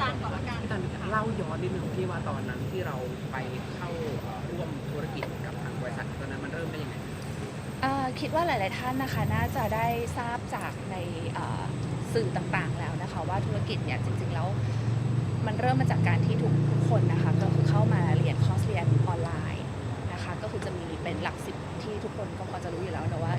ตาลก่อนละกัน พี่ตันเล่าย้อนนิดนึงที่ว่าตอนนั้นที่เราไปเข้าเอ่อร่วมธุรกิจกับทางบริษัทตอนนั้นมันเริ่มได้ยังไงเอ่อคิดว่าหลาย ๆ ท่านนะคะน่าจะได้ทราบจากในเอ่อสื่อต่าง ๆ แล้วนะคะ ว่าธุรกิจเนี่ยจริง ๆ แล้วมันเริ่มมาจากการที่ทุกคนนะคะก็คือเข้ามาเรียนคอร์สเรียนออนไลน์นะคะก็คือจะมีเป็นหลักสิบที่ทุกคนก็พอจะรู้อยู่แล้วนะว่า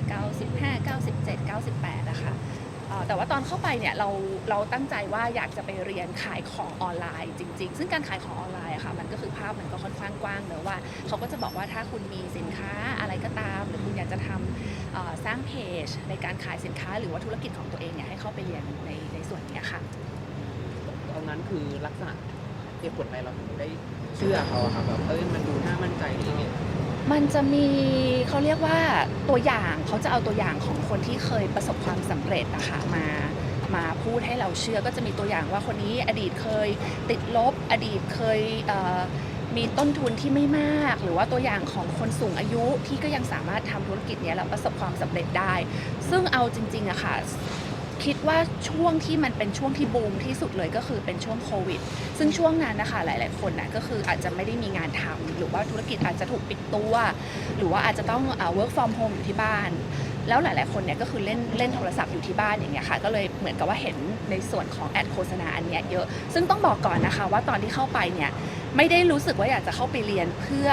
95 97 98นะคะเอ่อแต่ว่าตอนเข้าไปเนี่ยเราเราตั้งใจว่าอยากจะไปเรียนขายของออนไลน์จริง ๆ ซึ่งการขายของออนไลน์อะค่ะมันก็คือภาพมันก็ค่อนข้างกว้างเนอะว่าเขาก็จะบอกว่าถ้าคุณมีสินค้าอะไรก็ตาม หรือคุณอยากจะทำเอ่อสร้างเพจในการขายสินค้าหรือว่าธุรกิจของตัวเองเนี่ยให้เข้าไปเรียนในในส่วนเนี้ยค่ะ ตอนนั้นคือลักษณะเหตุผลอะไรเราถึงได้เชื่อเขาอะครับแบบเอ้ยมันดูน่ามั่นใจหรือยังไง มันจะมีเขาเรียกว่าตัวอย่างเขาจะเอาตัวอย่างของคนที่เคยประสบความสำเร็จนะคะมามาพูดให้เราเชื่อก็จะมีตัวอย่างว่าคนนี้อดีตเคยติดลบอดีตเคยเมีต้นทุนที่ไม่มาก หรือว่าตัวอย่างของคนสูงอายุที่ก็ยังสามารถทำธุรกิจเนี้ยแล้วประสบความสำเร็จได้ ซึ่งเอาจริงๆอะค่ะ คิดว่าช่วงที่มันเป็นช่วงที่บูมที่สุดเลยก็คือเป็นช่วงโควิด ซึ่งช่วงนั้นนะคะหลาย ๆ คนนะก็คืออาจจะไม่ได้มีงานทำหรือว่าธุรกิจอาจจะถูกปิดตัว หรือว่าอาจจะต้องเอ่อ work from home อยู่ที่บ้าน แล้วหลาย ๆ คนเนี่ยก็คือเล่นเล่นโทรศัพท์อยู่ที่บ้านอย่างเงี้ยค่ะ ก็เลยเหมือนกับว่าเห็นในส่วนของแอดโฆษณาอันเนี้ยเยอะ ซึ่งต้องบอกก่อนนะคะว่าตอนที่เข้าไปเนี่ยไม่ได้รู้สึกว่าอยากจะเข้าไปเรียนเพื่อ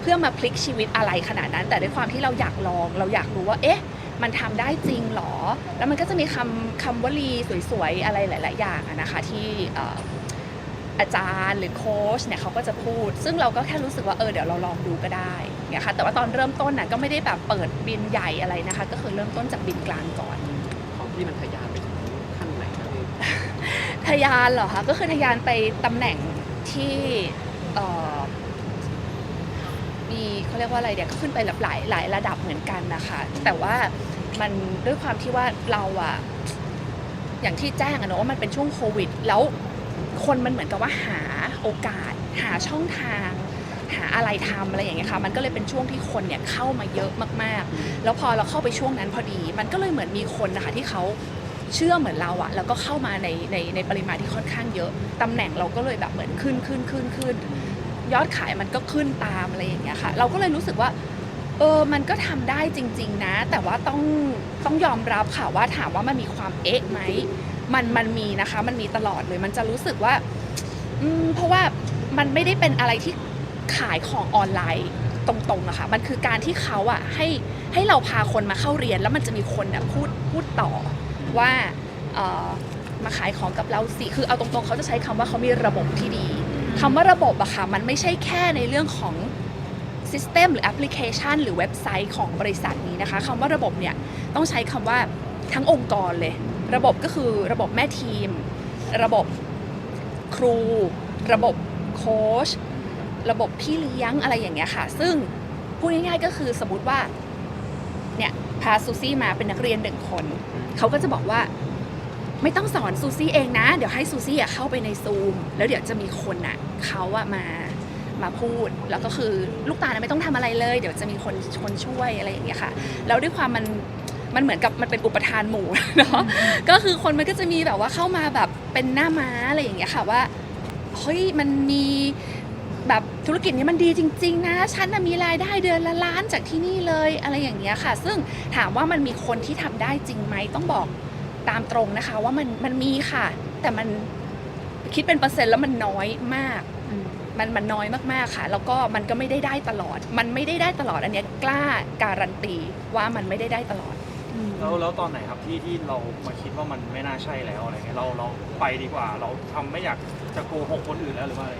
เพื่อมาพลิกชีวิตอะไรขนาดนั้น แต่ด้วยความที่เราอยากลองเราอยากรู้ว่าเอ๊ะ มันทำได้จริงเหรอ แล้วมันก็จะมีคำคำวลีสวยๆ อะไรหลาย ๆ อย่างอะนะคะที่เอ่ออาจารย์หรือโค้ชเนี่ยเขาก็จะพูด ซึ่งเราก็แค่รู้สึกว่าเออเดี๋ยวเราลองดูก็ได้เนี่ยค่ะแต่ว่าตอนเริ่มต้นน่ะก็ไม่ได้แบบเปิดบินใหญ่อะไรนะคะ ก็คือเริ่มต้นจากบินกลางก่อนของที่มันทะยานไปถึงขั้นไหนครับพี่ทะยานเหรอคะก็คือทะยานไปตำแหน่งที่เอ่อมีเขาเรียกว่าอะไรเดี๋ยวก็ขึ้นไปหลายหลายหลายระดับเหมือนกันนะคะแต่ว่า มันด้วยความที่ว่าเราอะอย่างที่แจ้งอะเนอะว่ามันเป็นช่วงโควิด แล้วคนมันเหมือนกับว่าหาโอกาส หาช่องทาง หาอะไรทำอะไรอย่างเงี้ยค่ะ มันก็เลยเป็นช่วงที่คนเนี่ยเข้ามาเยอะมากๆ แล้วพอเราเข้าไปช่วงนั้นพอดี มันก็เลยเหมือนมีคนนะคะที่เขาเชื่อเหมือนเราอะแล้วก็เข้ามาในในในปริมาณที่ค่อนข้างเยอะตำแหน่งเราก็เลยแบบเหมือนขึ้นขึ้นขึ้นขึ้นยอดขายมันก็ขึ้นตามอะไรอย่างเงี้ยค่ะ เราก็เลยรู้สึกว่า เออมันก็ทำได้จริง ๆ นะ แต่ว่าต้องต้องยอมรับค่ะว่าถามว่ามันมีความเอ๊ะไหมมันมันมีนะคะ มันมีตลอดเลย มันจะรู้สึกว่าอืมเพราะว่ามันไม่ได้เป็นอะไรที่ขายของออนไลน์ตรงๆอะค่ะ มันคือการที่เขาอะให้ให้เราพาคนมาเข้าเรียน แล้วมันจะมีคนอะพูดพูดต่อว่าเอ่อมาขายของกับเราสิ คือเอาตรงๆ เขาจะใช้คำว่าเขามีระบบที่ดีคำว่าระบบอะค่ะ มันไม่ใช่แค่ในเรื่องของ System หรือแอปพลิเคชัน หรือเว็บไซต์ของบริษัทนี้นะคะคำว่าระบบเนี่ยต้องใช้คำว่าทั้งองค์กรเลย ระบบก็คือระบบแม่ทีม ระบบครู ระบบโค้ชระบบพี่เลี้ยงอะไรอย่างเงี้ยค่ะ ซึ่งพูดง่ายๆก็คือสมมติว่าเนี่ยพาซูซี่มาเป็นนักเรียนหนึ่งคน เขาก็จะบอกว่าไม่ต้องสอนซูซี่เองนะ เดี๋ยวให้ซูซี่เข้าไปในซูม แล้วเดี๋ยวจะมีคนอะเขาอะมา มาพูด แล้วก็คือลูกตาลไม่ต้องทำอะไรเลย เดี๋ยวจะมีคนคนช่วยอะไรอย่างเงี้ยค่ะแล้วด้วยความมันมันเหมือนกับมันเป็นอุปทานหมู่เนาะก็คือคนมันก็จะมีแบบว่าเข้ามาแบบเป็นหน้าม้าอะไรอย่างเงี้ยค่ะว่าเฮ้ยมันมีแบบธุรกิจนี้มันดีจริง ๆ นะ ฉันมีรายได้เดือนละล้านจากที่นี่เลยอะไรอย่างเงี้ยค่ะ ซึ่งถามว่ามันมีคนที่ทำได้จริงไหมต้องบอกตามตรงนะคะ ว่ามันมันมีค่ะ แต่มันคิดเป็นเปอร์เซ็นต์แล้วมันน้อยมาก มันมันน้อยมากๆค่ะ แล้วก็มันก็ไม่ได้ได้ตลอด มันไม่ได้ได้ตลอดอันเนี้ยกล้าการันตีว่ามันไม่ได้ได้ตลอด แล้วแล้วตอนไหนครับที่ที่เรามาคิดว่ามันไม่น่าใช่แล้วอะไรเงี้ยเราเราไปดีกว่า เราทำไม่อยากจะโกหกคนอื่นแล้วหรือว่าอะไร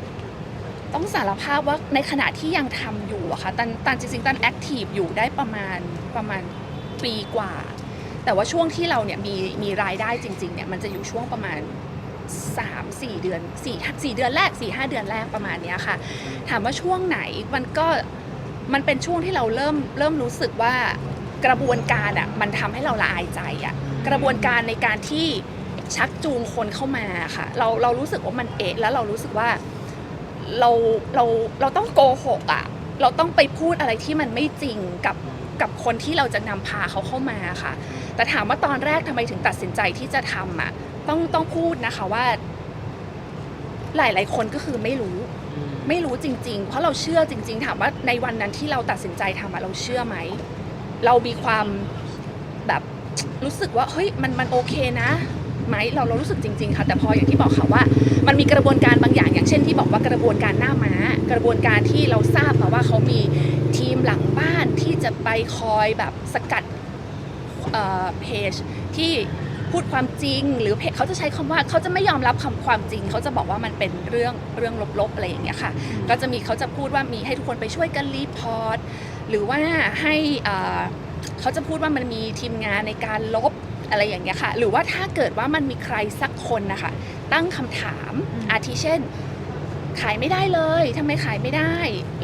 ต้องสารภาพว่าในขณะที่ยังทำอยู่อะค่ะตันตันจริงๆตันแอคทีฟอยู่ได้ประมาณประมาณปีกว่า แต่ว่าช่วงที่เราเนี่ยมีมีรายได้จริงๆเนี่ยมันจะอยู่ช่วงประมาณ 3 4 เดือน4 4เดือนแรก 4 5 เดือนแรกประมาณเนี้ยค่ะ ถามว่าช่วงไหนมันก็มันเป็นช่วงที่เราเริ่มเริ่มรู้สึกว่ากระบวนการอะมันทำให้เราละอายใจอะกระบวนการในการที่ชักจูงคนเข้ามาค่ะ เราเรารู้สึกว่ามันเอะแล้วเรารู้สึกว่าเราเราเราต้องโกหกอะเราต้องไปพูดอะไรที่มันไม่จริงกับกับคนที่เราจะนำพาเขาเข้ามาค่ะ แต่ถามว่าตอนแรกทำไมถึงตัดสินใจที่จะทำอะ ต้องต้องพูดนะคะว่า หลาย ๆ คนก็คือไม่รู้ ไม่รู้จริง ๆ เพราะเราเชื่อจริง ๆ ถามว่าในวันนั้นที่เราตัดสินใจทำอะเราเชื่อไหม เรามีความแบบรู้สึกว่าเฮ้ยมันมันโอเคนะไหมเราเรารู้สึกจริง ๆ ค่ะ แต่พออย่างที่บอกค่ะว่า มันมีกระบวนการบางอย่าง อย่างเช่นที่บอกว่ากระบวนการหน้าม้า กระบวนการที่เราทราบมาว่าเขามีทีมหลังบ้านที่จะไปคอยแบบสกัด เอ่อเพจที่พูดความจริง หรือเพจเขาจะใช้คำว่าเขาจะไม่ยอมรับคำความจริง เขาจะบอกว่ามันเป็นเรื่องเรื่องลบๆอะไรอย่างเงี้ยค่ะ ก็จะมีเขาจะพูดว่ามีให้ทุกคนไปช่วยกันรีพอร์ตหรือว่าให้เอ่อเขาจะพูดว่ามันมีทีมงานในการลบอะไรอย่างเงี้ยค่ะ หรือว่าถ้าเกิดว่ามันมีใครสักคนนะคะตั้งคำถามอืมอาทิเช่น ขายไม่ได้เลยทำไมขายไม่ได้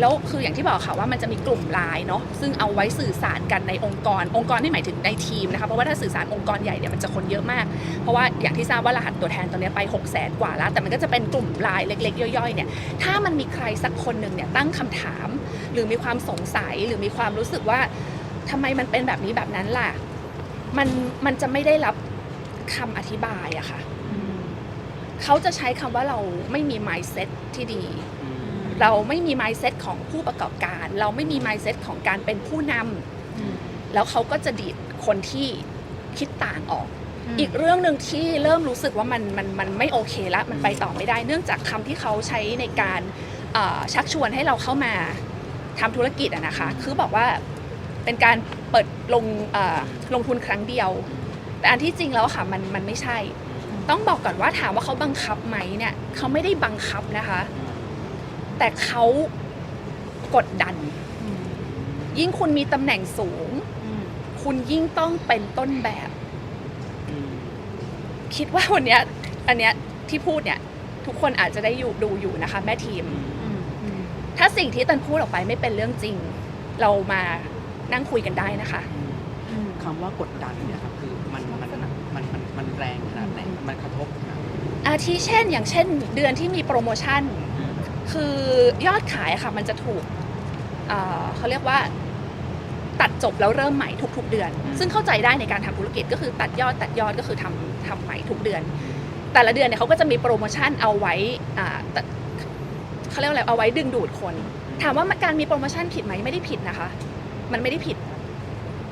แล้วคืออย่างที่บอกค่ะว่ามันจะมีกลุ่มไลน์เนาะซึ่งเอาไว้สื่อสารกันในองค์กร องค์กรที่หมายถึงในทีมนะคะเพราะว่าถ้าสื่อสารองค์กรใหญ่เนี่ยมันจะคนเยอะมาก เพราะว่าอย่างที่ทราบว่ารหัสตัวแทนตอนนี้ไป 6 0แสนกว่าแล้ว แต่มันก็จะเป็นกลุ่มไลน์เล็ก ๆ ย่อยๆเนี่ยถ้ามันมีใครสักคนหนึ่งเนี่ยตั้งคำถาม หรือมีความสงสัยหรือมีความรู้สึกว่าทำไมมันเป็นแบบนี้แบบนั้นล่ะมันมันจะไม่ได้รับคำอธิบายอะค่ะ เขาจะใช้คำว่าเราไม่มี mindset ที่ดี เราไม่มี mindset ของผู้ประกอบการ เราไม่มี mindset ของการเป็นผู้นำแล้วเขาก็จะดีดคนที่คิดต่างออก อีกเรื่องหนึ่งที่เริ่มรู้สึกว่ามันมันมันไม่โอเคละมันไปต่อไม่ได้ เนื่องจากคำที่เขาใช้ในการเอ่อชักชวนให้เราเข้ามาทำธุรกิจอะนะคะ คือบอกว่าเป็นการเปิดลงเอ่อลงทุนครั้งเดียว แต่อันที่จริงแล้วอะค่ะมันมันไม่ใช่ ต้องบอกก่อนว่าถามว่าเขาบังคับไหมเนี่ยเขาไม่ได้บังคับนะคะ แต่เขากดดัน ยิ่งคุณมีตำแหน่งสูง คุณยิ่งต้องเป็นต้นแบบ คิดว่าวันเนี้ยอันเนี้ยที่พูดเนี่ย ทุกคนอาจจะได้อยู่ดูอยู่นะคะ แม่ทีม ถ้าสิ่งที่ตันพูดออกไปไม่เป็นเรื่องจริง เรามานั่งคุยกันได้นะคะคำว่ากดดันเนี่ยครับคือมันมันมันมันมัน แรงขนาดไหน มันกระทบขนาดไหนอาทิเช่น อย่างเช่น เดือนที่มีโปรโมชั่น คือยอดขายอะค่ะมันจะถูกเอ่อเขาเรียกว่า ตัดจบแล้วเริ่มใหม่ทุก ๆ เดือน ซึ่งเข้าใจได้ในการทำธุรกิจก็คือตัดยอดตัดยอดก็คือทำทำใหม่ทุกเดือน แต่ละเดือนเนี่ยเขาก็จะมีโปรโมชั่นเอาไว้อ่าตัดเขาเรียกว่าอะไรเอาไว้ดึงดูดคน ถามว่าการมีโปรโมชั่นผิดไหมไม่ได้ผิดนะคะ มันไม่ได้ผิด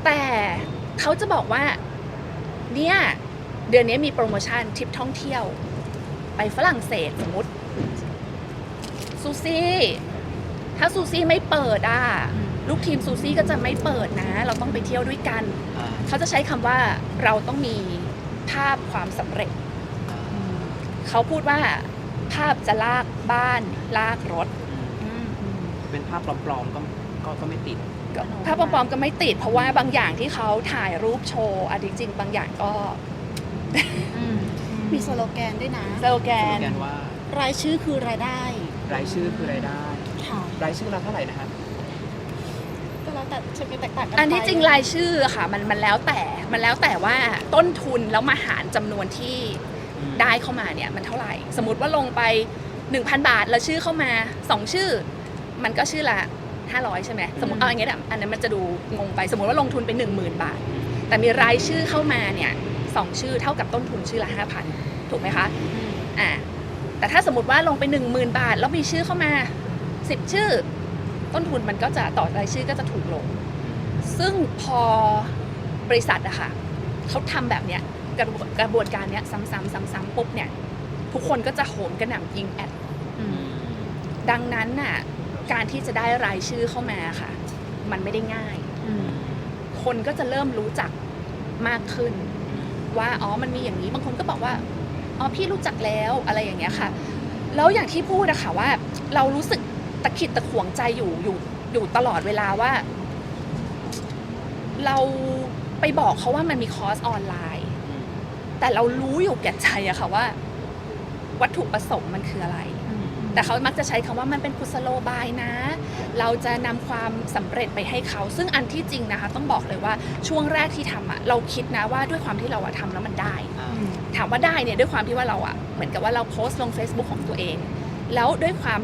แต่เขาจะบอกว่า เนี่ย เดือนนี้มีโปรโมชั่นทริปท่องเที่ยว ไปฝรั่งเศสสมมติซูซี่ ถ้าซูซี่ไม่เปิดอะลูกทีมซูซี่ก็จะไม่เปิดนะ เราต้องไปเที่ยวด้วยกันอ่าเขาจะใช้คำว่าเราต้องมีภาพความสำเร็จอ่าเขาพูดว่าภาพจะลากบ้านลากรถอืมเป็นภาพปลอมๆก็ก็ก็ไม่ติดก็ภาพปลอมๆก็ไม่ติด เพราะว่าบางอย่างที่เขาถ่ายรูปโชว์อะจริงๆบางอย่างก็ มีสโลแกนด้วยนะสโลแกน กันว่ารายชื่อคือรายได้รายชื่อคือรายได้ ค่ะรายชื่อละเท่าไหร่นะครับก็แล้วแต่จะเป็นแตกต่างกันอันที่ไปจริงรายชื่ออะค่ะมันมันแล้วแต่มันแล้วแต่ว่าต้นทุนแล้วมาหารจำนวนที่ได้เข้ามาเนี่ยมันเท่าไหร่ สมมติว่าลงไป 1,000 บาทแล้วชื่อเข้ามา 2 ชื่อ มันก็ชื่อละ 500 ใช่ไหมสมมติเอาอย่างเงี้ยอะอันนั้นมันจะดูงงไปสมมติว่าลงทุนไป 10,000 บาท แต่มีรายชื่อเข้ามาเนี่ย สองชื่อเท่ากับต้นทุนชื่อละ 5,000 ถูกไหมคะอ่าแต่ถ้าสมมติว่าลงไป 10,000 บาท แล้วมีชื่อเข้ามา 10 ชื่อ ต้นทุนมันก็จะต่อรายชื่อก็จะถูกลง ซึ่งพอบริษัทอะค่ะเขาทำแบบเนี้ยกระบวนกระบวนการเนี้ยซ้ำๆซ้ำๆปุ๊บเนี่ยทุกคนก็จะโหมกระหน่ำยิงแอดดังนั้นน่ะการที่จะได้รายชื่อเข้ามาค่ะ มันไม่ได้ง่าย คนก็จะเริ่มรู้จักมากขึ้น ว่าอ๋อมันมีอย่างนี้บางคนก็บอกว่าอ๋อพี่รู้จักแล้วอะไรอย่างเงี้ยค่ะ แล้วอย่างที่พูดอะค่ะว่า เรารู้สึกตะขิดตะขวงใจอยู่อยู่อยู่ตลอดเวลาว่า เราไปบอกเขาว่ามันมีคอร์สออนไลน์ แต่เรารู้อยู่แก่ใจอะค่ะว่า วัตถุประสงค์มันคืออะไร แต่เขามักจะใช้คำว่ามันเป็นกุศโลบายนะ เราจะนำความสำเร็จไปให้เขา ซึ่งอันที่จริงนะคะ ต้องบอกเลยว่าช่วงแรกที่ทำอะเราคิดนะว่าด้วยความที่เราอะทำแล้วมันได้อ่าถามว่าได้เนี่ยด้วยความที่ว่าเราอะเหมือนกับว่าเราโพสต์ลง Facebook ของตัวเอง แล้วด้วยความ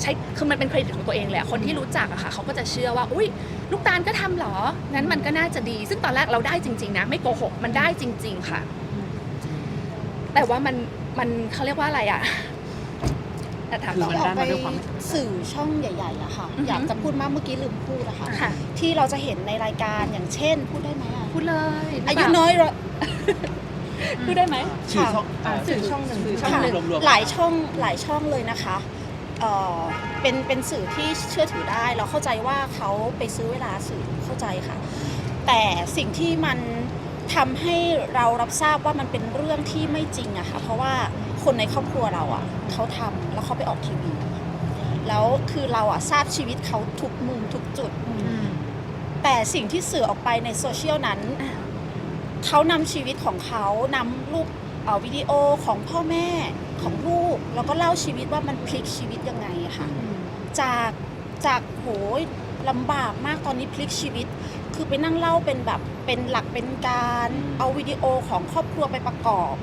ใช้คือมันเป็นเครดิตของตัวเองเลยอะคนที่รู้จักอะค่ะเขาก็จะเชื่อว่า อุ้ยลูกตาลก็ทำเหรองั้นมันก็น่าจะดี ซึ่งตอนแรกเราได้จริง ๆ นะ ไม่โกหก มันได้จริง ๆ ค่ะ แต่ว่ามันมันเขาเรียกว่าอะไรอะ แต่ถามคือต่อมันที่อได้อกไปมาด้วยความ สื่อช่องใหญ่ๆอะค่ะ อือหือออยากจะพูดมากเมื่อกี้ลืมพูดอะค่ะ ค่ะ ที่เราจะเห็นในรายการอย่างเช่น พูดได้ไหมอะพูดเลยอายุน้อยเราพูดได้ไหม ชื่อช่องอ่าสื่อช่องหนึ่งสื่อช่องค่ะหนึ่ง รวมๆ หลายช่องหลายช่องเลยนะคะเอ่อเป็นเป็นสื่อที่เชื่อถือได้ เราเข้าใจว่าเขาไปซื้อเวลาสื่อเข้าใจค่ะ แต่สิ่งที่มัน ทำให้เรารับทราบว่ามันเป็นเรื่องที่ไม่จริงอะค่ะเพราะว่าคนในครอบครัวเราอะเขาทำแล้วเขาไปออกทีวี แล้วคือเราอะทราบชีวิตเขาทุกมุมทุกจุด แต่สิ่งที่สื่อออกไปในโซเชียลนั้น เขานำชีวิตของเขานำรูปเอ่อวิดีโอของพ่อแม่ของลูกแล้วก็เล่าชีวิตว่ามันพลิกชีวิตยังไงอะค่ะจากจากโหยลำบากมากตอนนี้พลิกชีวิต คือไปนั่งเล่าเป็นแบบเป็นหลักเป็นการอืมเอาวิดีโอของครอบครัวไปประกอบ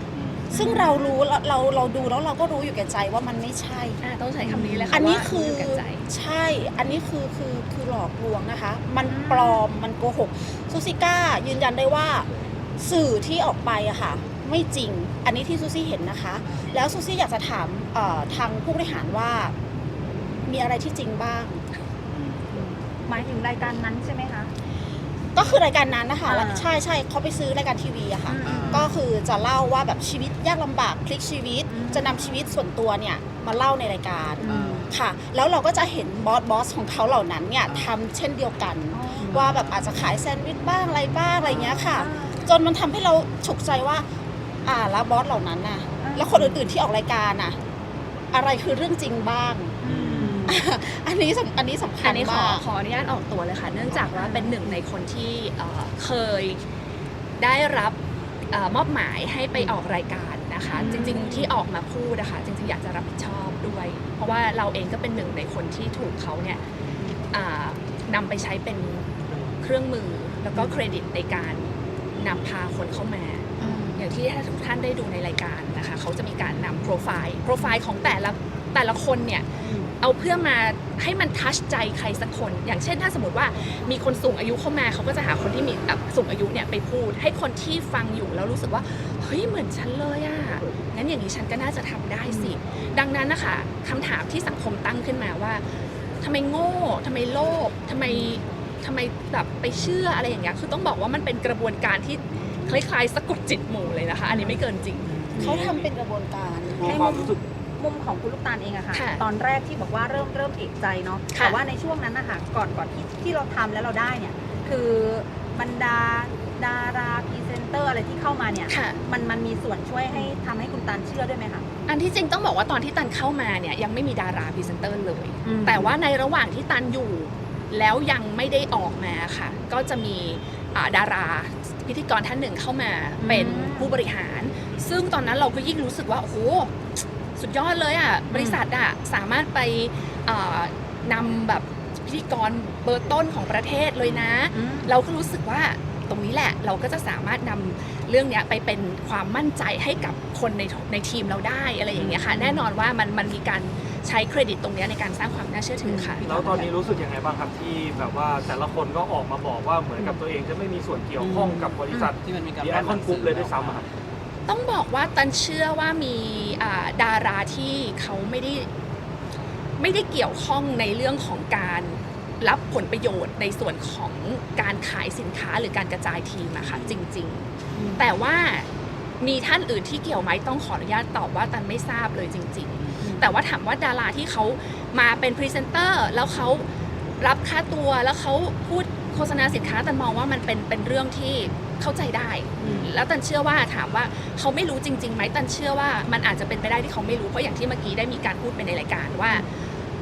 ซึ่งเรารู้เราเราเราดูแล้วเราก็รู้อยู่แก่ใจว่ามันไม่ใช่ อ่าต้องใช้คำนี้เลยค่ะอันนี้ว่าคือรู้ยู่กับใจ ใช่ อันนี้คือคือคือหลอกลวงนะคะ มันปลอมมันโกหกซูซิก้ายืนยันได้ว่าสื่อที่ออกไปอะค่ะ ไม่จริง อันนี้ที่ซูซี่เห็นนะคะ แล้วซูซี่อยากจะถามเอ่อทางผู้บริหารว่ามีอะไรที่จริงบ้าง หมายถึงรายการนั้นใช่ไหมคะ ก็คือรายการนั้นนะคะอ่าแล้วใช่ใช่เขาไปซื้อรายการทีวีอะค่ะ อืมก็คือจะเล่าว่าแบบชีวิตยากลำบากพลิกชีวิต อืม จะนำชีวิตส่วนตัวเนี่ยมาเล่าในรายการอ่าค่ะ แล้วเราก็จะเห็นบอสบอสของเขาเหล่านั้นเนี่ยทำเช่นเดียวกัน ว่าแบบอาจจะขายแซนด์วิชบ้างอะไรบ้างอะไรเงี้ยค่ะ จนมันทำให้เราฉุกใจว่า อ่าแล้วบอสเหล่านั้นน่ะอ่าแล้วคนอื่นๆที่ออกรายการน่ะ อะไรคือเรื่องจริงบ้าง อันนี้สำอันนี้สำคัอัญนนี้ขอมาก ขออนุญาตออกตัวเลยค่ะ เนื่องจากว่าเป็นหนึ่งในคนที่เอ่อเคยได้รับเอ่อมอบหมายให้ไปออกรายการนะคะจริง ๆ ที่ออกมาพูดนะคะจริง ๆ อยากจะรับผิดชอบด้วย เพราะว่าเราเองก็เป็นหนึ่งในคนที่ถูกเขาเนี่ยอ่านำไปใช้เป็นเครื่องมือแล้วก็เครดิตในการนำพาคนเข้ามาอย่างที่ถ้าทุกท่านได้ดูในรายการนะคะ เขาจะมีการนำโปรไฟล์ โปรไฟล์ของแต่ละแต่ละคนเนี่ย เอาเพื่อมาให้มันทัชใจใครสักคน อย่างเช่นถ้าสมมติว่ามีคนสูงอายุเข้ามาเขาก็จะหาคนที่มีอะสูงอายุเนี่ยไปพูด ให้คนที่ฟังอยู่แล้วรู้สึกว่าเฮ้ยเหมือนฉันเลยอะ่ะงั้นอย่างนี้ฉันก็น่าจะทำได้สิ ดังนั้นนะคะคำถามที่สังคมตั้งขึ้นมาว่าทำไมโง่ทำไมโลภทำไมทำไมแบบไปเชื่ออะไรอย่างเงี้ยคือต้องบอกว่ามันเป็นกระบวนการที่คล้ายๆสะกดจิตหมู่เลยนะคะ อันนี้ไม่เกินจริงเขาทำเป็นกระบวนการมีความรู้สึก มุมของคุณลูกตาลเองอะค่ะ ค่ะตอนแรกที่บอกว่าเริ่มเริ่มเอกใจเนาะค่ะแต่ว่าในช่วงนั้นนะคะก่อนก่อนที่ที่เราทำแล้วเราได้เนี่ย คือบรรดาดาราพรีเซนเตอร์อะไรที่เข้ามาเนี่ย ค่ะ มันมันมีส่วนช่วยให้ทำให้คุณตาลเชื่อด้วยไหมคะอันที่จริงต้องบอกว่าตอนที่ตันเข้ามาเนี่ยยังไม่มีดาราพรีเซนเตอร์เลยอืมแต่ว่าในระหว่างที่ตันอยู่ แล้วยังไม่ได้ออกมาค่ะ ก็จะมีอ่าดาราพิธีกรท่านหนึ่งเข้ามาเป็นผู้บริหาร ซึ่งตอนนั้นเราก็ยิ่งรู้สึกว่าโอ้โห สุดยอดเลยอะบริษัทอะสามารถไปอ่านำแบบพิธีกรเบอร์ต้นของประเทศเลยนะอืมเราก็รู้สึกว่าตรงนี้แหละเราก็จะสามารถนำเรื่องเนี้ยไปเป็นความมั่นใจให้กับคนในในทีมเราได้อะไรอย่างเงี้ยค่ะ แน่นอนว่ามันมันมีการใช้เครดิตตรงเนี้ยในการสร้างความน่าเชื่อถือค่ะ แล้วตอนนี้รู้สึกยังไงบ้างครับที่แบบว่าแต่ละคนก็ออกมาบอกว่าเหมือนกับตัวเองจะไม่มีส่วนเกี่ยวข้องกับบริษัทที่มันมีการดีไอคอนกรุ๊ปเลยด้วยซ้ำอะครับ ต้องบอกว่าตันเชื่อว่ามีอ่าดาราที่เขาไม่ได้ไม่ได้เกี่ยวข้องในเรื่องของการรับผลประโยชน์ในส่วนของการขายสินค้าหรือการกระจายทีมอะค่ะจริง ๆ แต่ว่ามีท่านอื่นที่เกี่ยวไหมต้องขออนุญาตตอบว่าตันไม่ทราบเลยจริง ๆ แต่ว่าถามว่าดาราที่เขามาเป็นพรีเซนเตอร์แล้วเขารับค่าตัวแล้วเขาพูดโฆษณาสินค้าตันมองว่ามันเป็นเป็นเรื่องที่ เข้าใจได้ แล้วตันเชื่อว่าถามว่าเขาไม่รู้จริงๆไหมตันเชื่อว่ามันอาจจะเป็นไปได้ที่เขาไม่รู้เพราะอย่างที่เมื่อกี้ได้มีการพูดไปในรายการว่า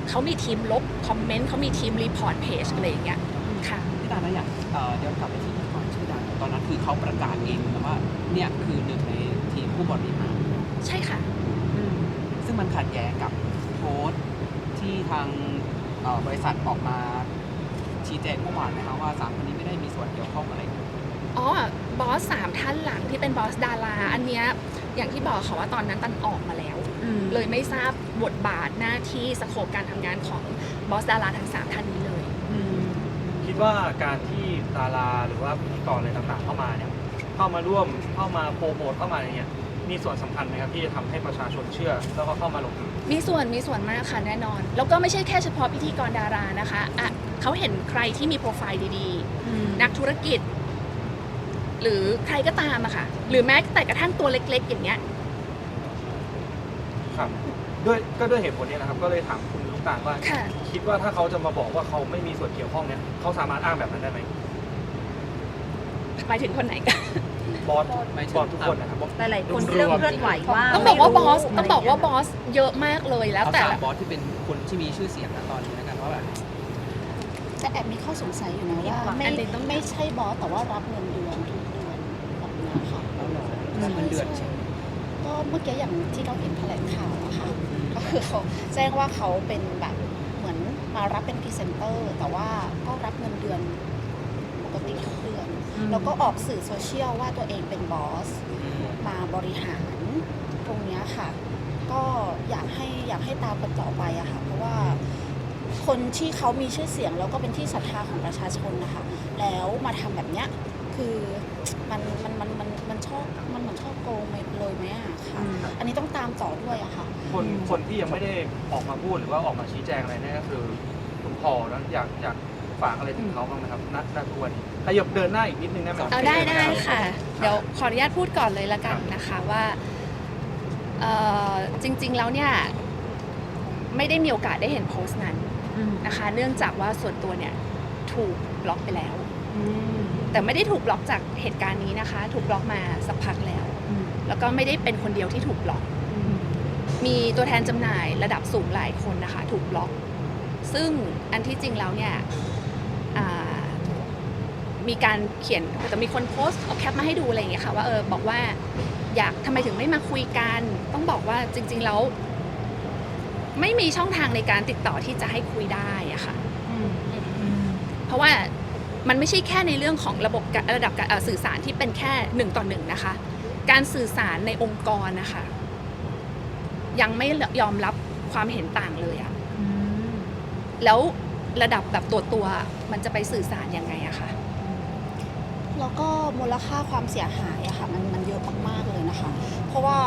เขามีทีมลบคอมเมนต์เขามีทีมรีพอร์ตเพจอะไรอย่างเงี้ยค่ะพี่ตาลนะอยากเอ่อย้อนกลับไปที่ก่อนชื่อดังตอนนั้นคือเขาประกาศเองนะว่าเนี่ยคือหนึ่งในทีมผู้บริหารใช่ค่ะ ซึ่งมันขัดแย้งกับโพสต์ที่ทางเอ่อบริษัทออกมาชี้แจงเมื่อวานนะครับว่าสามคนนี้ไม่ได้มีส่วนเกี่ยวข้องอะไรเลย อ๋อบอสสามท่านหลังที่เป็นบอสดารา อันเนี้ยอย่างที่บอกค่ะว่าตอนนั้นตันออกมาแล้ว เลยไม่ทราบบทบาทหน้าที่สโคปการทำงานของบอสดาราทั้งสามท่านนี้เลย คิดว่าการที่ดาราหรือว่าพิธีกรอะไรต่างๆเข้ามาเนี่ยเข้ามาร่วมเข้ามาโปรโมทเข้ามาอะไรเงี้ยมีส่วนสำคัญไหมครับที่จะทำให้ประชาชนเชื่อ แล้วก็เข้ามาลงทุน มีส่วนมีส่วนมากค่ะแน่นอน แล้วก็ไม่ใช่แค่เฉพาะพิธีกรดารานะคะอะเขาเห็นใครที่มีโปรไฟล์ดีๆ นักธุรกิจ หรือใครก็ตามอะค่ะ หรือแม้แต่กระทั่งตัวเล็ก ๆ อย่างเงี้ย ครับด้วยก็ด้วยเหตุผลนี้นะครับ ก็เลยถามคุณลูกตาลว่า ค่ะ คิดว่าถ้าเขาจะมาบอกว่าเขาไม่มีส่วนเกี่ยวข้องเนี่ยเขาสามารถอ้างแบบนั้นได้ไหมหมายถึงคนไหนกันบอสไม่ถึง บอสทุกคนนะครับ หลายๆคนเริ่มเคลื่อนไหวว่าต้องบอกว่าบอสไม่รู้ต้องบอกว่าะไรบอสเยอะมากเลยแล้วเอาแต่ถามละบอสที่เป็นคนที่มีชื่อเสียงนะตอนนี้แล้วกันว่าแบบแต่แอบมีข้อสงสัยอยู่นะว่าไม่อันนี้ต้อง ไม่ใช่บอสแต่ว่ารับเงินเดือนทุกเดือน แบบเนี้ยค่ะรับเงินเดือนใช่ไหมก็เมื่อกี้อย่างที่เราเห็นแถลงข่าวอะค่ะก็คือเขาแจ้งว่าเขาเป็นแบบเหมือนมารับเป็นพรีเซนเตอร์ แต่ว่าก็รับเงินเดือนปกติทุกเดือน แล้วก็ออกสื่อโซเชียลว่าตัวเองเป็นบอส มาบริหารตรงเนี้ยค่ะ ก็อยากให้อยากให้ตามกันต่อไปอะค่ะ เพราะว่าคนที่เขามีชื่อเสียงแล้วก็เป็นที่ศรัทธาของประชาชนนะคะ แล้วมาทำแบบเนี้ยคือมันมันมัน มันมันชอบมันเหมือนชอบโกงไปเลยไหมอะค่ะ อันนี้ต้องตามต่อด้วยอะค่ะ คนคนที่ยังไม่ได้ออกมาพูดหรือว่าออกมาชี้แจงอะไรเนี่ยก็คือคุณพ่อแล้วอยากอยากฝากอะไรถึงเขาบ้างไหมครับณณทุกวันนี้ขยับเดินหน้าอีกนิดนึงได้ไหมเอาได้ได้ค่ะ เดี๋ยวขออนุญาตพูดก่อนเลยละกันนะคะว่าเอ่อจริง ๆ แล้วเนี่ยไม่ได้มีโอกาสได้เห็นโพสต์นั้นนะคะ เนื่องจากว่าส่วนตัวเนี่ยถูกบล็อกไปแล้ว แต่ไม่ได้ถูกบล็อกจากเหตุการณ์นี้นะคะ ถูกบล็อกมาสักพักแล้ว แล้วก็ไม่ได้เป็นคนเดียวที่ถูกบล็อก มีตัวแทนจำหน่ายระดับสูงหลายคนนะคะ ถูกบล็อก ซึ่งอันที่จริงแล้วเนี่ยอ่ามีการเขียนแต่มีคนโพสต์เอาแคปมาให้ดูอะไรอย่างเงี้ยค่ะว่าเออบอกว่าอยากทำไมถึงไม่มาคุยกัน ต้องบอกว่าจริง ๆ แล้ว ไม่มีช่องทางในการติดต่อที่จะให้คุยได้อะค่ะเพราะว่า มันไม่ใช่แค่ในเรื่องของระบบการระดับการเอ่อสื่อสารที่เป็นแค่หนึ่งต่อหนึ่งนะคะ การสื่อสารในองค์กรนะคะ ยังไม่ยอมรับความเห็นต่างเลยอะแล้วระดับแบบตัวตัวๆมันจะไปสื่อสารยังไงอะคะแล้วก็มูลค่าความเสียหายอะค่ะมันมันเยอะมากๆเลยนะคะ เพราะว่า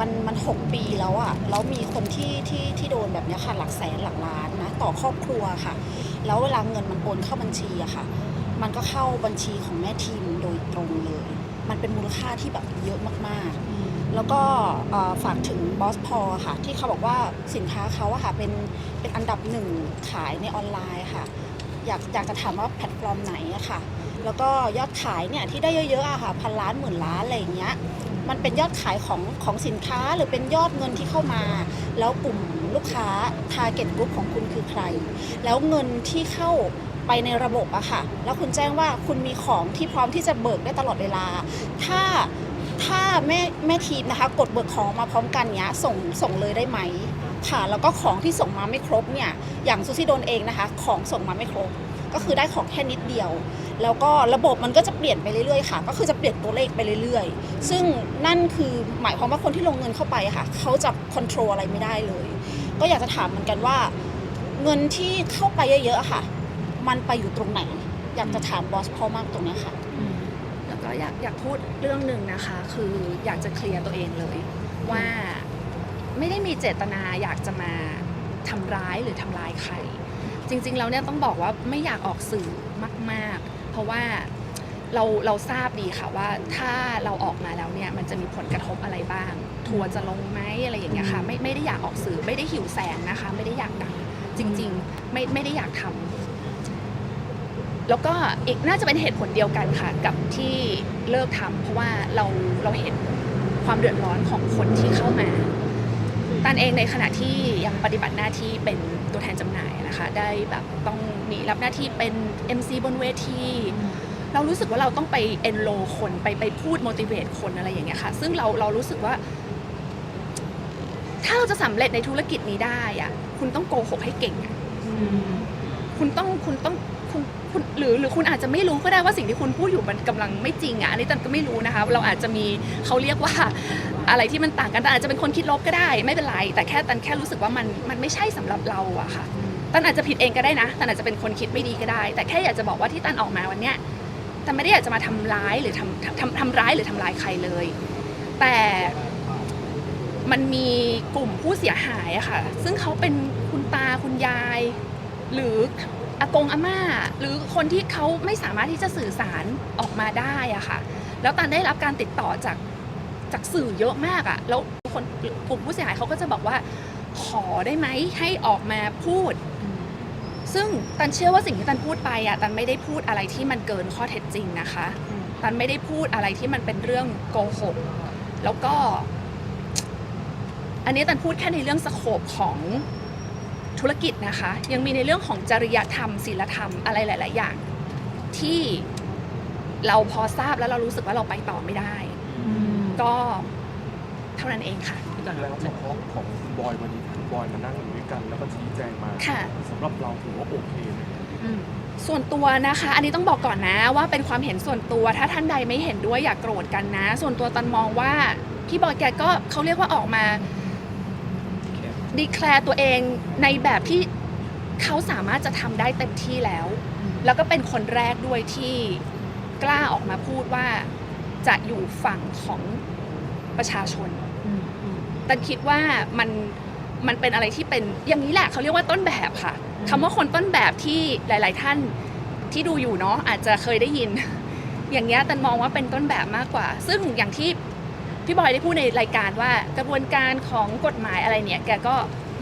มันมันหกปีแล้วอะแล้วมีคนที่ที่ที่โดนแบบเนี้ยค่ะหลักแสนหลักล้านนะต่อครอบครัวค่ะ แล้วเวลาเงินมันโอนเข้าบัญชีอะค่ะ มันก็เข้าบัญชีของแม่ทีมโดยตรงเลย มันเป็นมูลค่าที่แบบเยอะมากๆ แล้วก็เอ่อฝากถึงบอสพอค่ะ ที่เขาบอกว่าสินค้าเขาอะค่ะเป็นเป็นอันดับหนึ่งขายในออนไลน์ค่ะ อยากอยากจะถามว่าแพลตฟอร์มไหนอะค่ะ แล้วก็ยอดขายเนี่ยที่ได้เยอะๆอะค่ะพันล้านหมื่นล้านอะไรอย่างเงี้ยมันเป็นยอดขายของของสินค้าหรือเป็นยอดเงินที่เข้ามา แล้วกลุ่มลูกค้า target group ของคุณคือใคร แล้วเงินที่เข้า ไปในระบบอะค่ะ แล้วคุณแจ้งว่าคุณมีของที่พร้อมที่จะเบิกได้ตลอดเวลา ถ้าถ้าแม่แม่ทีมนะคะ กดเบิกของมาพร้อมกันเนี้ยส่งส่งเลยได้ไหมค่ะ แล้วก็ของที่ส่งมาไม่ครบเนี่ยอย่างซูซี่โดนเองนะคะ ของส่งมาไม่ครบ ก็คือได้ของแค่นิดเดียว แล้วก็ระบบมันก็จะเปลี่ยนไปเรื่อยๆค่ะ ก็คือจะเปลี่ยนตัวเลขไปเรื่อยๆ ซึ่งนั่นคือหมายความว่าคนที่ลงเงินเข้าไปค่ะเขาจะควบคุมอะไรไม่ได้เลย ก็อยากจะถามเหมือนกันว่า เงินที่เข้าไปเยอะๆค่ะ มันไปอยู่ตรงไหน อยากจะถามบอสพอมากตรงเนี้ยค่ะ แล้วก็อยากอยากพูดเรื่องหนึ่งนะคะ คืออยากจะเคลียร์ตัวเองเลย ว่าไม่ได้มีเจตนาอยากจะมาทำร้ายหรือทำลายใคร จริงๆแล้วเนี่ยต้องบอกว่าไม่อยากออกสื่อมากๆ เพราะว่าเราเราทราบดีค่ะว่าถ้าเราออกมาแล้วเนี่ยมันจะมีผลกระทบอะไรบ้าง ทัวร์จะลงไหมอะไรอย่างเงี้ยค่ะไม่ไม่ได้อยากออกสื่อไม่ได้หิวแสงนะคะ ไม่ได้อยากดังจริง ๆ ไม่ไม่ได้อยากทำ แล้วก็อีกน่าจะเป็นเหตุผลเดียวกันค่ะกับที่เลิกทำเพราะว่าเราเราเห็นความเดือดร้อนของคนที่เข้ามาตันเองในขณะที่ยังปฏิบัติหน้าที่เป็นตัวแทนจำหน่ายนะคะ ได้แบบต้องมีรับหน้าที่เป็น MC บนเวทีเรารู้สึกว่าเราต้องไปเอนโลคนไปไปพูด motivate คนอะไรอย่างเงี้ยค่ะ ซึ่งเราเรารู้สึกว่า ถ้าเราจะสำเร็จในธุรกิจนี้ได้อะคุณต้องโกหกให้เก่งอะคุณต้องคุณต้อง คุณหรือหรือคุณอาจจะไม่รู้ก็ได้ว่าสิ่งที่คุณพูดอยู่มันกำลังไม่จริงอะอันนี้ตันก็ไม่รู้นะคะ เราอาจจะมีเขาเรียกว่าอะไรที่มันต่างกันแต่อาจจะเป็นคนคิดลบก็ได้ ไม่เป็นไร แต่แค่ตันแค่รู้สึกว่ามันมันไม่ใช่สำหรับเราอะค่ะตันอาจจะผิดเองก็ได้นะตันอาจจะเป็นคนคิดไม่ดีก็ได้ แต่แค่อยากจะบอกว่าที่ตันออกมาวันเนี้ยตันไม่ได้อยากจะมาทำร้ายหรือทำทำทำร้ายหรือทำลายใครเลย แต่มันมีกลุ่มผู้เสียหายอะค่ะ ซึ่งเขาเป็นคุณตาคุณยาย หรือ อากงอาม่า หรือคนที่เขาไม่สามารถที่จะสื่อสารออกมาได้อะค่ะ แล้วตันได้รับการติดต่อจากจากสื่อเยอะมากอะแล้วคนกลุ่มผู้เสียหายเขาก็จะบอกว่า ขอได้ไหมให้ออกมาพูด ซึ่งตันเชื่อว่าสิ่งที่ตันพูดไปอะตันไม่ได้พูดอะไรที่มันเกินข้อเท็จจริงนะคะ ตันไม่ได้พูดอะไรที่มันเป็นเรื่องโกหกแล้วก็ อันนี้ตันพูดแค่ในเรื่องสโคปของ ธุรกิจนะคะ ยังมีในเรื่องของจริยธรรมศีลธรรมอะไรหลาย ๆ อย่าง ที่เราพอทราบแล้วเรารู้สึกว่าเราไปต่อไม่ได้ ก็เท่านั้นเองค่ะแล้วเฉพาะของคุณบอยวันนี้คุณบอยมานั่งอยู่ด้วยกันแล้วก็ชี้แจงมาค่ะสำหรับเราถือว่าโอเคไหมส่วนตัวนะคะ อันนี้ต้องบอกก่อนนะว่าเป็นความเห็นส่วนตัว ถ้าท่านใดไม่เห็นด้วยอย่ากโกรธกันนะ ส่วนตัวตันมองว่าพี่บอยแกก็เขาเรียกว่าออกมา ดีแคลร์ตัวเองในแบบที่เขาสามารถจะทำได้เต็มที่แล้ว แล้วก็เป็นคนแรกด้วยที่กล้าออกมาพูดว่าจะอยู่ฝั่งของประชาชนตันคิดว่ามันมันเป็นอะไรที่เป็นอย่างนี้แหละเขาเรียกว่าต้นแบบค่ะคำว่าคนต้นแบบที่หลาย ๆ ท่านที่ดูอยู่เนาะอาจจะเคยได้ยิน อย่างเงี้ยตันมองว่าเป็นต้นแบบมากกว่า ซึ่งอย่างที่ พี่บอยได้พูดในรายการว่ากระบวนการของกฎหมายอะไรเนี่ยแกก็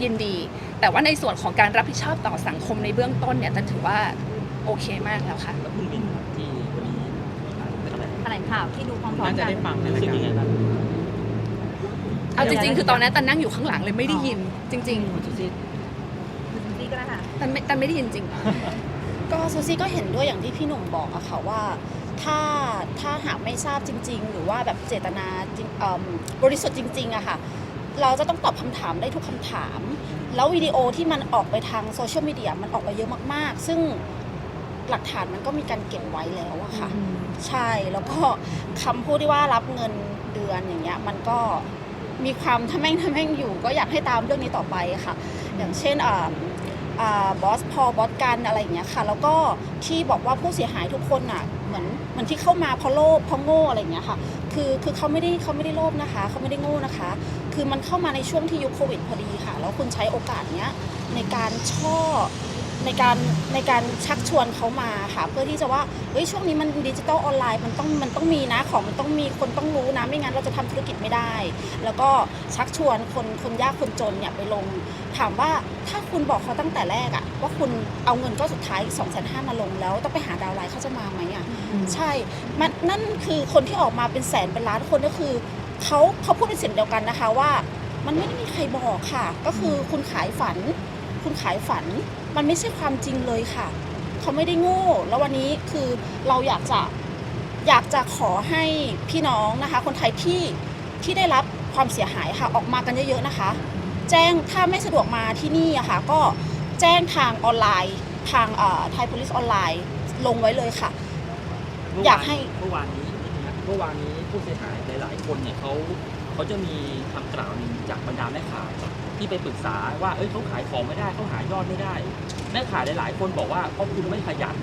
ยินดี แต่ว่าในส่วนของการรับผิดชอบต่อสังคมในเบื้องต้นเนี่ยตันถือว่าโอเคมากแล้วค่ะแล้วคุณมินที่วันนี้ไม่ต้องไหนแถลงข่าวที่ดูพร้อมน่าๆจะกันได้ฟังในรู้รายสึกการยังไงบ้างเอาจริงๆ คือตอนนั้นตันนั่งอยู่ข้างหลังเลยไม่ได้ยิน จริง คุณซูซี่นี่ก็ได้ค่ะ ๆตันไม่ตันไม่ได้ยินจริง ก็ซูซี่ก็เห็นด้วยอย่างที่พี่หนุ่มบอกอะค่ะว่า ถ้าถ้าหากไม่ทราบจริง ๆ หรือว่าแบบเจตนาจริงเอิ่มบริสุทธิ์จริงๆอะค่ะเราจะต้องตอบคำถามได้ทุกคำถาม แล้ววิดีโอที่มันออกไปทางโซเชียลมีเดียมันออกไปเยอะมากๆ ซึ่งหลักฐานมันก็มีการเก็บไว้แล้วอะค่ะ ใช่แล้วก็คำพูดที่ว่ารับเงินเดือนอย่างเงี้ยมันก็มีความทะแม่งทะแม่งอยู่ ก็อยากให้ตามเรื่องนี้ต่อไปค่ะ อย่างเช่นอ่าอ่าบอสพอบอสกันอะไรอย่างเงี้ยค่ะ แล้วก็ที่บอกว่าผู้เสียหายทุกคนอะเห มือนเหมือนที่เข้ามาเพราะโลภเพราะโง่อะไรอย่างเงี้ยค่ะ คือคือเขาไม่ได้เขาไม่ได้โลภนะคะเขาไม่ได้โง่นะคะ คือมันเข้ามาในช่วงที่ยุคโควิดพอดีค่ะ แล้วคุณใช้โอกาสเนี้ยในการช่อในการในการชักชวนเขามาค่ะ เพื่อที่จะว่าเฮ้ยช่วงนี้มันดิจิตอลออนไลน์มันต้องมันต้องมีนะของมันต้องมีคนต้องรู้นะไม่งั้นเราจะทำธุรกิจไม่ได้ แล้วก็ชักชวนคนคนยากคนจนเนี่ยไปลง ถามว่าถ้าคุณบอกเขาตั้งแต่แรกอะว่าคุณเอาเงินก็สุดท้าย2องแสนห้ามาลงแล้วต้องไปหาดาวไลน์เขาจะมาไหมอะ ใช่มันนั่นคือคนที่ออกมาเป็นแสนเป็นล้านคนก็คือเขาเขาพูดเป็นเสียงเดียวกันนะคะว่า มันไม่ได้มีใครบอกค่ะ ก็คือคุณขายฝัน คุณขายฝัน มันไม่ใช่ความจริงเลยค่ะเขาไม่ได้โง่ แล้ววันนี้คือเราอยากจะอยากจะขอให้พี่น้องนะคะ คนไทยที่ที่ได้รับความเสียหายค่ะออกมากันเยอะๆนะคะ แจ้งถ้าไม่สะดวกมาที่นี่อะค่ะก็แจ้งทางออนไลน์ ทางไทย police ออนไลน์ลงไว้เลยค่ะ อยากให้ เมื่อวานนี้เมื่อวานนี้ผู้เสียหายหลาย ๆ คนเนี่ยเขาเขาจะมีคำกล่าวหนึ่งจากบรรดาแม่ขายที่ไปปรึกษาว่าเอ้ยเขาขายของไม่ได้เขาหายอดไม่ได้ แม่ขายหลาย ๆ คนบอกว่าเพราะคุณไม่ขยัน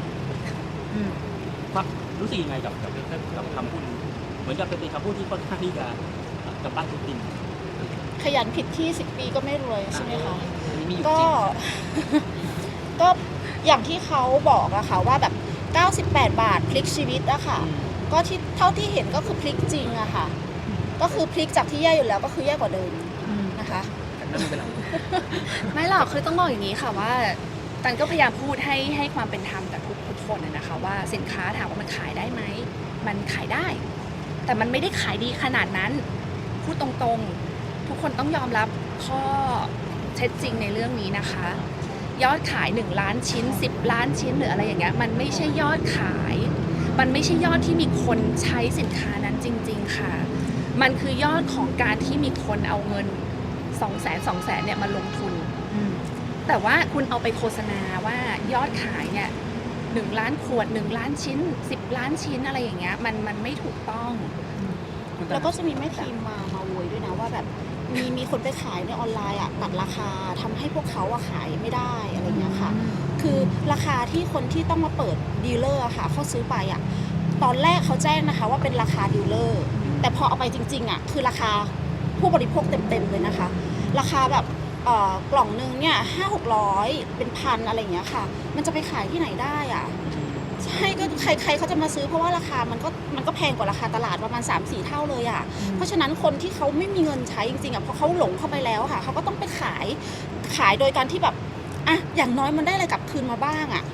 ครับรู้สึกยังไงกับกับกับคำพูดนี้เหมือนกับเป็นคำพูดที่ค่อนข้างที่จะกับบ้านทุกดินขยันผิดที่10ปีก็ไม่รวยใช่ไหมคะ อันนี้มีอยู่ก็จริง ก็อย่างที่เขาบอกอะค่ะว่าแบบ 98 บาทพลิกชีวิตอะค่ะ ก็ที่เท่าที่เห็นก็คือพลิกจริงอะค่ะ ก็คือพลิกจากที่แย่อยู่แล้วก็คือแย่กว่าเดิมนะคะนั่นไม่เป็นไรไม่หรอกคือต้องบอกอย่างนี้ค่ะว่าตันก็พยายามพูดให้ให้ความเป็นธรรมกับทุกทุกคนนะนะคะว่าสินค้าถามว่ามันขายได้ไหมมันขายได้ แต่มันไม่ได้ขายดีขนาดนั้น พูดตรงๆ ทุกคนต้องยอมรับข้อเท็จจริงในเรื่องนี้นะคะ ยอดขาย 1 ล้านชิ้น 10 ล้านชิ้นหรืออะไรอย่างเงี้ยมันไม่ใช่ยอดขาย มันไม่ใช่ยอดที่มีคนใช้สินค้านั้นจริง ๆ ค่ะ มันคือยอดของการที่มีคนเอาเงิน2 0 0 0 0 0 2 0 0 0 0เนี่ยมาลงทุน แต่ว่าคุณเอาไปโฆษณาว่ายอดขายเนี่ยหนึ่งล้านขวดหนึ่งล้านชิ้นสิบล้านชิ้นอะไรอย่างเงี้ยมันมันไม่ถูกต้อง แล้วก็จะมีแม่ทีมมามาโวยด้วยนะว่าแบบ มีมีคนไปขายในออนไลน์อะตัดราคาทำให้พวกเขาอะขายไม่ได้อะไรเงี้ยค่ะ คือราคาที่คนที่ต้องมาเปิดดีลเลอร์อะค่ะเขาซื้อไปอะตอนแรกเขาแจ้งนะคะ ว่าเป็นราคาดีลเลอร์แต่พอเอาไปจริงๆอะคือราคาผู้บริโภคเต็มๆเลยนะคะ ราคาแบบเอ่อกล่องนึงเนี่ยห้าหกร้อยเป็นพันอะไรอย่างเงี้ยค่ะ มันจะไปขายที่ไหนได้อะ ใช่ก็ใครใครเขาจะมาซื้อเพราะว่าราคามันก็มันก็แพงกว่าราคาตลาดประมาณ 3 4 เท่าเลยอะเพราะฉะนั้นคนที่เขาไม่มีเงินใช้จริงๆอะเพราะเขาหลงเข้าไปแล้วค่ะเขาก็ต้องไปขายขายโดยการที่แบบอะอย่างน้อยมันได้อะไรกลับคืนมาบ้างอะ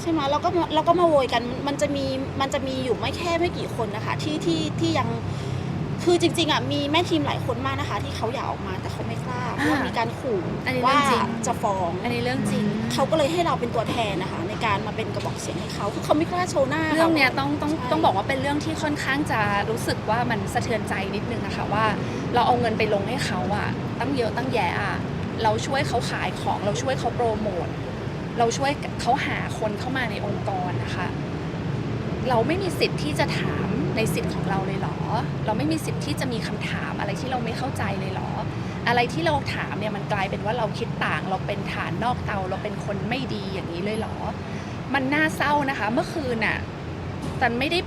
ใช่ไหมเราก็มาเราก็มาโวยกันมันจะมีมันจะมีอยู่ไม่แค่ไม่กี่คนนะคะที่ที่ที่ยังคือจริงๆอะมีแม่ทีมหลายคนมากนะคะ ที่เขาอยากออกมาแต่เขาไม่กล้า เพราะว่ามีการขู่อันนี้ว่าเรื่องจริง จะฟ้อง อันนี้เรื่องจริง เขาก็เลยให้เราเป็นตัวแทนนะคะ ในการมาเป็นกระบอกเสียงให้เขาคือเขาไม่กล้าโชว์หน้าเรื่องเนี้ยต้องต้องใช่ต้องบอกว่าเป็นเรื่องที่ค่อนข้างจะรู้สึกว่ามันสะเทือนใจนิดนึงนะคะว่า เราเอาเงินไปลงให้เขาอะตั้งเยอะตั้งแยะอะเราช่วยเขาขายของเราช่วยเขาโปรโมทเราช่วยเขาหาคนเข้ามาในองค์กรนะคะ เราไม่มีสิทธิ์ที่จะถามในสิทธิ์ของเราเลยเหรอ เราไม่มีสิทธิ์ที่จะมีคำถามอะไรที่เราไม่เข้าใจเลยเหรอ อะไรที่เราถามเนี่ยมันกลายเป็นว่าเราคิดต่าง เราเป็นฐานนอกเตา เราเป็นคนไม่ดีอย่างนี้เลยเหรอ มันน่าเศร้านะคะ เมื่อคืนน่ะตันไม่ได้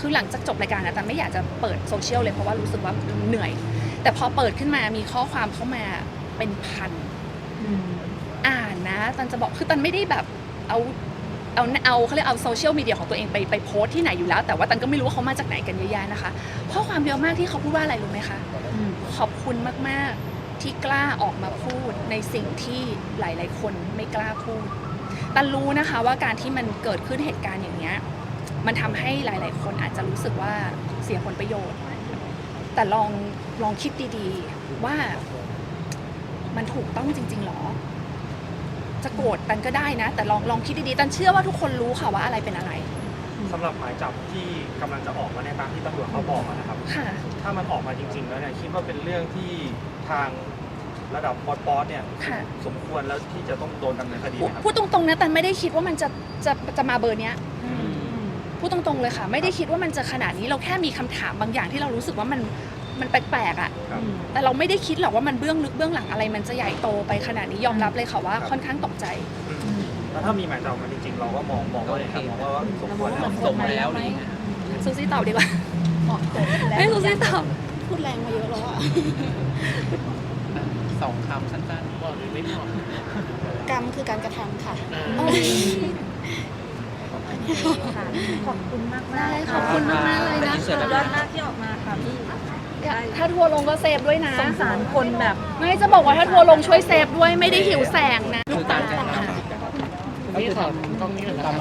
คือหลังจากจบรายการนะตันไม่อยากจะเปิดโซเชียลเลยเพราะว่ารู้สึกว่าเหนื่อย แต่พอเปิดขึ้นมามีข้อความเข้ามาเป็นพันอ่านนะตันจะบอกคือตันไม่ได้แบบเอาเอาเอาเขาเรียกเอาโซเชียลมีเดียของตัวเองไปไปโพสต์ที่ไหนอยู่แล้ว แต่ว่าตันก็ไม่รู้ว่าเขามาจากไหนกันเยอะแยะนะคะข้อความเยอะมากที่เขาพูดว่าอะไรรู้ไหมคะขอบคุณมากๆ ที่กล้าออกมาพูดในสิ่งที่หลาย ๆ คนไม่กล้าพูดตันรู้นะคะว่าการที่มันเกิดขึ้นเหตุการณ์อย่างเนี้ยมันทำให้หลาย ๆ คนอาจจะรู้สึกว่าเสียผลประโยชน์ แต่ลองลองคิดดี ๆ ว่ามันถูกต้องจริง ๆ หรอ จะโกรธตันก็ได้นะ แต่ลองลองคิดดี ๆ ตันเชื่อว่าทุกคนรู้ค่ะว่าอะไรเป็นอะไรสำหรับหมายจับที่กำลังจะออกมาในตามที่ตำรวจเขาบอกอะนะครับค่ะถ้ามันออกมาจริง ๆ แล้วเนี่ยคิดว่าเป็นเรื่องที่ ทางระดับปอดป๊อดเนี่ยค่ะ สมควรแล้วที่จะต้องโดนดำเนินคดีพูดไหมครับ พูดตรงๆนะตันไม่ได้คิดว่ามันจะจะจะมาเบอร์เนี้ยพูดตรงๆเลยค่ะ ไม่ได้คิดว่ามันจะขนาดนี้เราแค่มีคำถามบางอย่างที่เรารู้สึกว่ามันมันแปลกๆอะ่ะ ครับ แต่เราไม่ได้คิดหรอกว่ามันเบื้องลึกเบื้องหลังอะไร มันจะใหญ่โตไปขนาดนี้ยอมรับเลยค่ะว่าครับค่อนข้างตกใจ แล้วถ้ามีหมายจับมาจริงๆ เราก็มองมองว่าอย่างไรครับมองว่าสมควรแล้ว สมแล้วอะไรอย่างเงี้ย ซูซี่ตอบดีกว่า เหมาะสมแล้วให้ซูซี่ตอบ พูดแรงมาเยอะแล้วอะ สองคำสั้นๆบอกหรือไม่บอกกรรมคือการกระทำค่ะ ค่ะขอบคุณมากๆได้ขอบคุณมากๆเลยนะสุดคะยอดมากที่ออกมาค่ะพี่ถ้าทัวร์ลงก็เซฟด้วยนะ สงสารคนแบบไม่จะบอกว่าถ้าทัวร์ลงช่วยเซฟด้วยไม่ได้หิวแสงนะ คือการแจ้งความก็คือทำกล้องนี้นะครับ